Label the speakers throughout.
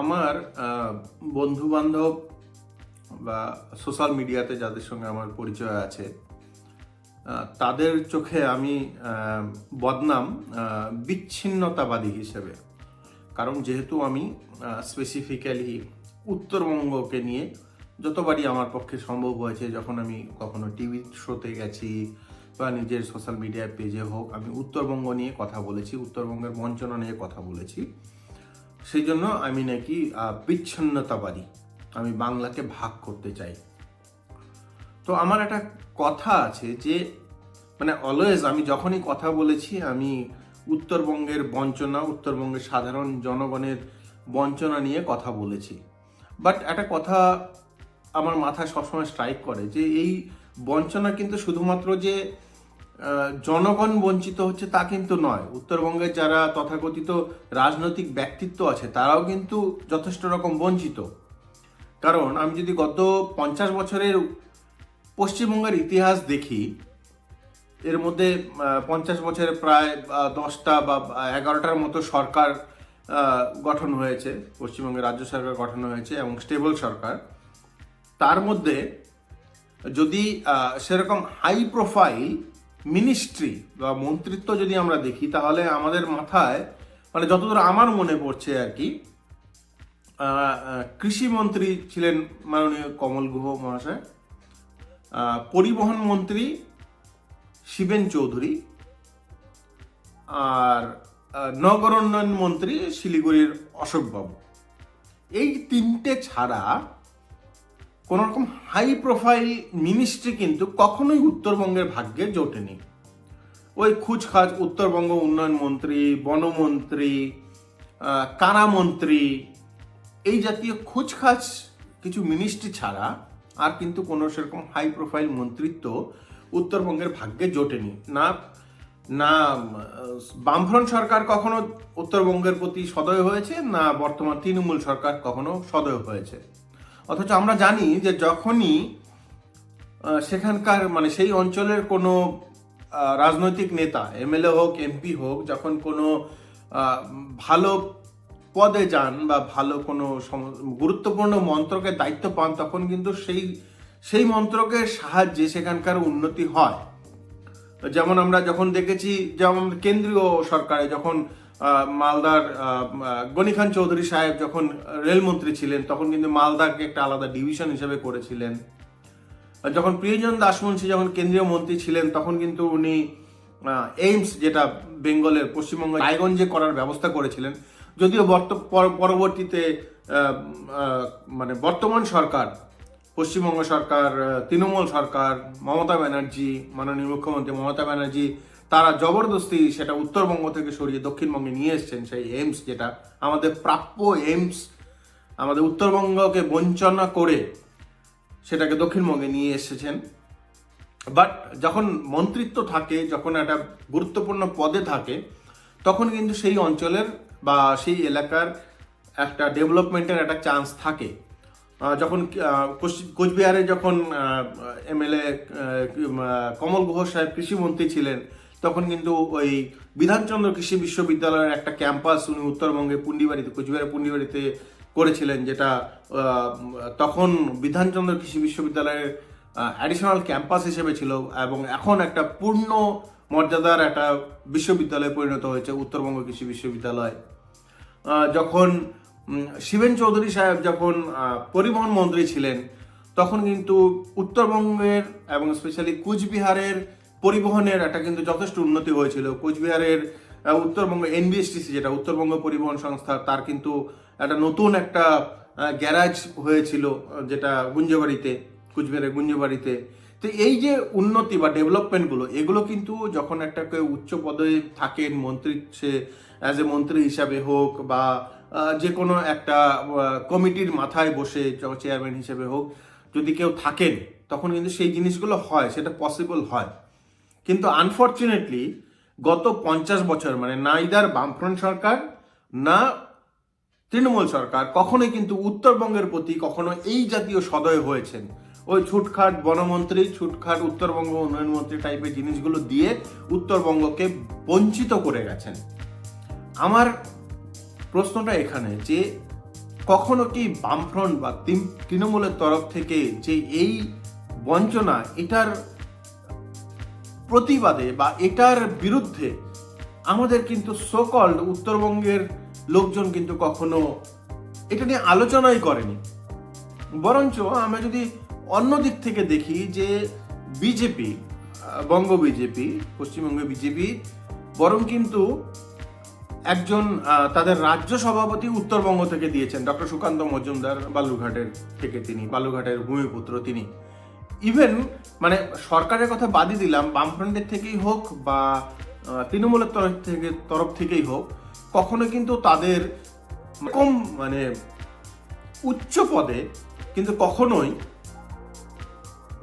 Speaker 1: আমার বন্ধু বান্ধব বা সোশ্যাল মিডিয়াতে যাদের সঙ্গে আমার পরিচয় আছে তাদের চোখে আমি বদনাম বিচ্ছিন্নতাবাদী হিসেবে। কারণ যেহেতু আমি স্পেসিফিক্যালি উত্তরবঙ্গকে নিয়ে যতবারই আমার পক্ষে সম্ভব হয়েছে, যখন আমি কখনো টিভি শোতে গেছি বা নিজের সোশ্যাল মিডিয়া পেজে হোক, আমি উত্তরবঙ্গ নিয়ে কথা বলেছি, উত্তরবঙ্গের বঞ্চনা নিয়ে কথা বলেছি। সেই জন্য আমি নাকি বিচ্ছিন্নতাবাদী। আমি বাংলাকে ভাগ করতে চাই। তো আমার একটা কথা আছে যে মানে অলওয়েজ আমি যখনই কথা বলেছি, আমি উত্তরবঙ্গের বঞ্চনা, উত্তরবঙ্গের সাধারণ জনগণের বঞ্চনা নিয়ে কথা বলেছি। বাট একটা কথা আমার মাথায় সবসময় স্ট্রাইক করে যে, এই বঞ্চনা কিন্তু শুধুমাত্র যে জনগণ বঞ্চিত হচ্ছে তা কিন্তু নয়। উত্তরবঙ্গের যারা তথাকথিত রাজনৈতিক ব্যক্তিত্ব আছে, তারাও কিন্তু যথেষ্ট রকম বঞ্চিত। কারণ আমি যদি গত পঞ্চাশ বছরের পশ্চিমবঙ্গের ইতিহাস দেখি, এর মধ্যে পঞ্চাশ বছরে প্রায় দশটা বা এগারোটার মতো সরকার গঠন হয়েছে। পশ্চিমবঙ্গের রাজ্য সরকার গঠন হয়েছে এবং স্টেবল সরকার। তার মধ্যে যদি সেরকম হাই প্রোফাইল মিনিস্ট্রি বা মন্ত্রিত্ব যদি আমরা দেখি, তাহলে আমাদের মাথায় মানে যতদূর আমার মনে পড়ছে আর কি কৃষিমন্ত্রী ছিলেন মাননীয় কমল গুহ মহাশয় পরিবহন মন্ত্রী শিবেন চৌধুরী, আর নগর উন্নয়ন মন্ত্রী শিলিগুড়ির অশোকবাবু। এই তিনটে ছাড়া কোন রকম হাই প্রোফাইল মিনিস্ট্রি কিন্তু কখনোই উত্তরবঙ্গের ভাগ্যে জোটেনি ওই খুচখাচ উত্তরবঙ্গ উন্নয়ন মন্ত্রী, বনমন্ত্রী কারামন্ত্রী এই জাতীয় খুচখাচ কিছু মিনিস্ট্রি ছাড়া আর কিন্তু কোনো সেরকম হাই প্রোফাইল মন্ত্রিত্ব উত্তরবঙ্গের ভাগ্যে জোটেনি না না, বামফ্রন্ট সরকার কখনো উত্তরবঙ্গের প্রতি সদয় হয়েছে, না বর্তমান তৃণমূল সরকার কখনো সদয় হয়েছে। অথচ আমরা জানি যে যখনই সেখানকার মানে সেই অঞ্চলের কোনো রাজনৈতিক নেতা, এমএলএ হোক, এমপি হোক, যখন কোনো ভালো পদে যান বা ভালো কোনো গুরুত্বপূর্ণ মন্ত্রকের দায়িত্ব পান, তখন কিন্তু সেই সেই মন্ত্রকের সাহায্যে সেখানকার উন্নতি হয়। যেমন আমরা যখন দেখেছি, যেমন কেন্দ্রীয় সরকারে যখন মালদার গনি খান চৌধুরী সাহেব যখন রেলমন্ত্রী ছিলেন, তখন কিন্তু মালদাকে একটা আলাদা ডিভিশন হিসেবে করেছিলেন। যখন প্রিয়জন দাসমুন্সী যখন কেন্দ্রীয় মন্ত্রী ছিলেন, তখন কিন্তু উনি এইমস যেটা বেঙ্গলের পশ্চিমবঙ্গ রায়গঞ্জে করার ব্যবস্থা করেছিলেন। যদিও বর্ত- পরবর্তীতে মানে বর্তমান সরকার, পশ্চিমবঙ্গ সরকার তৃণমূল সরকার, মমতা ব্যানার্জি, মাননীয় মুখ্যমন্ত্রী মমতা ব্যানার্জি তারা জবরদস্তি সেটা উত্তরবঙ্গ থেকে সরিয়ে দক্ষিণবঙ্গে নিয়ে এসছেন, সেই এইমস যেটা আমাদের প্রাপ্য এইমস আমাদের উত্তরবঙ্গকে বঞ্চনা করে সেটাকে দক্ষিণবঙ্গে নিয়ে এসেছেন। বাট যখন মন্ত্রিত্ব থাকে, যখন একটা গুরুত্বপূর্ণ পদে থাকে, তখন কিন্তু সেই অঞ্চলের বা সেই এলাকার একটা ডেভেলপমেন্টের একটা চান্স থাকে। যখন কোচ- কোচবিহারে যখন এমএলএ কমল গুহ সাহেব কৃষিমন্ত্রী ছিলেন তখন কিন্তু ওই বিধানচন্দ্র কৃষি বিশ্ববিদ্যালয়ের একটা ক্যাম্পাস উনি উত্তরবঙ্গে পুন্ডিবাড়িতে কোচবিহারের পুন্ডিবাড়িতে করেছিলেন, যেটা তখন বিধানচন্দ্র কৃষি বিশ্ববিদ্যালয়ের অ্যাডিশনাল ক্যাম্পাস হিসেবে ছিল এবং এখন একটা পূর্ণ মর্যাদার একটা বিশ্ববিদ্যালয়ে পরিণত হয়েছে উত্তরবঙ্গ কৃষি বিশ্ববিদ্যালয়। যখন শিবেন চৌধুরী সাহেব যখন পরিবহন মন্ত্রী ছিলেন, তখন কিন্তু উত্তরবঙ্গের এবং স্পেশালি কুচবিহারের পরিবহনের একটা কিন্তু যথেষ্ট উন্নতি হয়েছিল। কুচবিহারের উত্তরবঙ্গ এনবিএসটিসি যেটা উত্তরবঙ্গ পরিবহন সংস্থা, তার কিন্তু একটা নতুন একটা গ্যারাজ হয়েছিল যেটা গুঞ্জবাড়িতে, কুচবিহারের গুঞ্জবাড়িতে। তো এই যে উন্নতি বা ডেভেলপমেন্টগুলো এগুলো কিন্তু যখন একটা কেউ উচ্চ পদে থাকেন, মন্ত্রী, সে অ্যাজ এ মন্ত্রী হিসাবে হোক বা যে কোনো একটা কমিটির মাথায় বসে চেয়ারম্যান হিসেবে হোক, যদি কেউ থাকেন, তখন কিন্তু সেই জিনিসগুলো হয়, সেটা পসিবল হয়। কিন্তু আনফর্চুনেটলি গত পঞ্চাশ বছর মানে নাইদার বামফ্রন্ট সরকার, না তৃণমূল সরকার, কখনোই কিন্তু উত্তরবঙ্গের প্রতি কখনো এই জাতীয় সদয় হয়েছেন। ওই ছুটখাট বনমন্ত্রী, ছুটখাট উত্তরবঙ্গ উন্নয়ন মন্ত্রী টাইপের জিনিসগুলো দিয়ে উত্তরবঙ্গকে বঞ্চিত করে গেছেন। আমার প্রশ্নটা এখানে যে কখনো কি বামফ্রন্ট বা তৃণমূলের তরফ থেকে যে এই বঞ্চনা, এটার প্রতিবাদে বা এটার বিরুদ্ধে আমাদের কিন্তু সকল উত্তরবঙ্গের লোকজন কিন্তু কখনো এটা নিয়ে আলোচনাই করেনি। বরঞ্চ আমরা যদি অন্য দিক থেকে দেখি যে BJP Banga BJP, Paschimbanga BJP, বরং কিন্তু একজন তাদের রাজ্য সভাপতি উত্তরবঙ্গ থেকে দিয়েছেন, ডক্টর সুকান্ত মজুমদার বালুঘাটের থেকে তিনি বালুঘাটের ভূমিপুত্র তিনি। ইভেন মানে সরকারের কথা বাদই দিলাম, বামফ্রন্টের থেকেই হোক বা তৃণমূলের তরফ থেকে, তরফ থেকেই হোক, কখনো কিন্তু তাদের কম মানে উচ্চ পদে কিন্তু কখনোই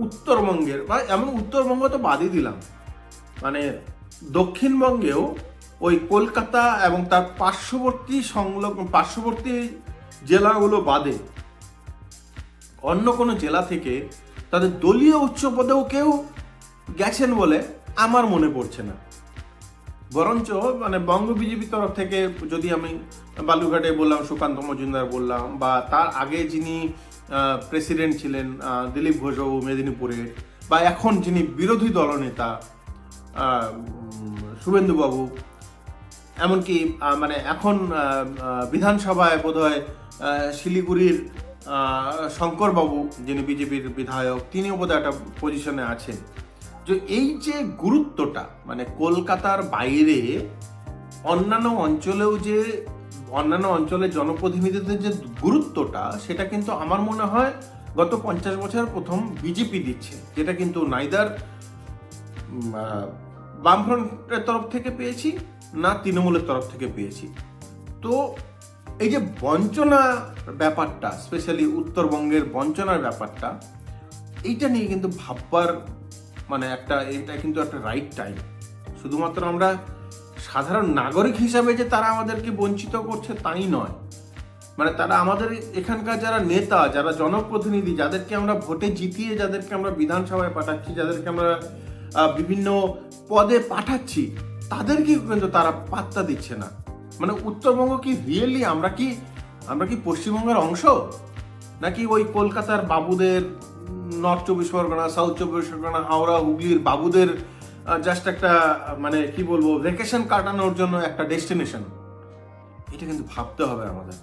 Speaker 1: উত্তরবঙ্গের, বা এমন উত্তরবঙ্গ তো বাদই দিলাম। মানে দক্ষিণবঙ্গেও ওই কলকাতা এবং তার পার্শ্ববর্তী সংলগ্ন, পার্শ্ববর্তী জেলাগুলো বাদে, অন্য কোনো জেলা থেকে তাদের দলীয় উচ্চ পদেও কেউ গেছেন বলে আমার মনে পড়ছে না। বরঞ্চ মানে বঙ্গ বিজেপির তরফ থেকে যদি আমি বালুঘাটে বললাম, সুকান্ত মজুমদার বললাম, বা তার আগে যিনি প্রেসিডেন্ট ছিলেন দিলীপ ঘোষবাবু মেদিনীপুরের বা এখন যিনি বিরোধী দলনেতা শুভেন্দুবাবু, এমনকি মানে এখন বিধানসভায় বোধহয় শিলিগুড়ির শঙ্করবাবু, যিনি বিজেপির বিধায়ক, তিনিও বোধহয় একটা পজিশনে আছেন। যে এই যে গুরুত্বটা মানে কলকাতার বাইরে অন্যান্য অঞ্চলেও যে, অন্যান্য অঞ্চলের জনপ্রতিনিধিদের যে গুরুত্বটা, সেটা কিন্তু আমার মনে হয় গত পঞ্চাশ বছর প্রথম বিজেপি দিচ্ছে, যেটা কিন্তু নাইদার বামফ্রন্টের তরফ থেকে পেয়েছি, না তৃণমূলের তরফ থেকে পেয়েছি। তো এই যে বঞ্চনা ব্যাপারটা স্পেশালি উত্তরবঙ্গের বঞ্চনার ব্যাপারটা, এইটা নিয়ে কিন্তু ভাববার মানে একটা, এটা কিন্তু একটা রাইট টাইম শুধুমাত্র আমরা সাধারণ নাগরিক হিসাবে যে তারা আমাদেরকে বঞ্চিত করছে তাই নয়। মানে তারা আমাদের এখানকার যারা নেতা, যারা জনপ্রতিনিধি, যাদেরকে আমরা ভোটে জিতিয়ে, যাদেরকে আমরা বিধানসভায় পাঠাচ্ছি, যাদেরকে আমরা বিভিন্ন পদে পাঠাচ্ছি তাদেরকে কিন্তু তারা পাত্তা দিচ্ছে না। মানে উত্তরবঙ্গ কি রিয়েলি আমরা কি আমরা কি পশ্চিমবঙ্গের অংশ? নাকি ওই কলকাতার বাবুদের নর্থ চব্বিশ পরগনা সাউথ চব্বিশ পরগনা, হাওড়া, হুগলির বাবুদের জাস্ট একটা মানে কি বলব ভ্যাকেশন কাটানোর জন্য একটা ডেস্টিনেশন এটা কিন্তু ভাবতে হবে আমাদের।